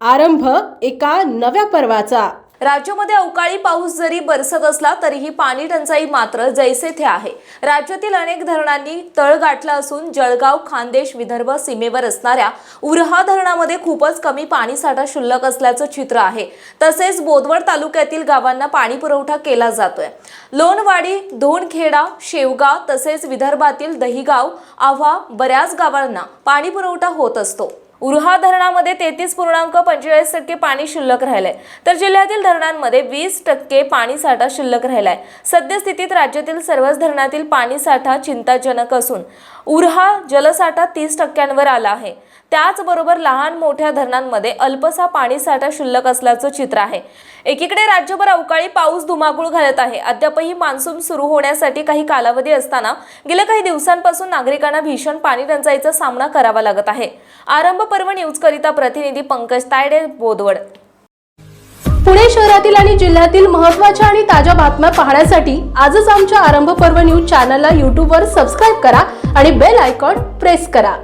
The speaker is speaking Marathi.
आरंभ एका नव्या पर्वाचा. राज्यामध्ये अवकाळी पाऊस जरी बरसत असला तरीही पाणी टंचाई मात्र जैसे थे आहे. राज्यातील अनेक धरणांनी तळ गाठला असून जळगाव खानदेश विदर्भ सीमेवर असणाऱ्या उरहा धरणामध्ये खूपच कमी पाणीसाठा शिल्लक असल्याचं चित्र आहे. तसेच बोदवड तालुक्यातील गावांना पाणी पुरवठा केला जातोय. लोणवाडी धोणखेडा शेवगाव तसेच विदर्भातील दहिगाव आव्हा बऱ्याच गावांना पाणी पुरवठा होत असतो. उर्हा धरणामध्ये तेहतीस पूर्णांक पंचेचाळीस टक्के पाणी शिल्लक राहिलंय. तर जिल्ह्यातील धरणांमध्ये वीस टक्के पाणी साठा शिल्लक राहिलाय. सद्यस्थितीत राज्यातील सर्वच धरणातील पाणी साठा चिंताजनक असून उर्हा जलसाठा तीस टक्क्यांवर आला आहे. त्याचबरोबर लहान मोठ्या धरणांमध्ये अल्पसा पाणीसाठा शिल्लक असल्याचं चित्र आहे. एकीकडे राज्यभर अवकाळी पाऊस धुमाकूळ घालत आहे. अद्यापही मान्सून सुरू होण्यासाठी काही कालावधी असताना गेल्या काही दिवसांपासून नागरिकांना भीषण पाणी टंचाईचा सामना करावा लागत आहे. आरंभ पर्व न्यूजकरिता प्रतिनिधी पंकज तायडे बोदवड पुणे शहरातील आणि जिल्ह्यातील महत्त्वाच्या आणि ताज्या बातम्या पाहण्यासाठी आजच आमच्या आरंभ पर्व न्यूज चॅनलला यूट्यूबवर सबस्क्राईब करा आणि बेल आयकॉन प्रेस करा.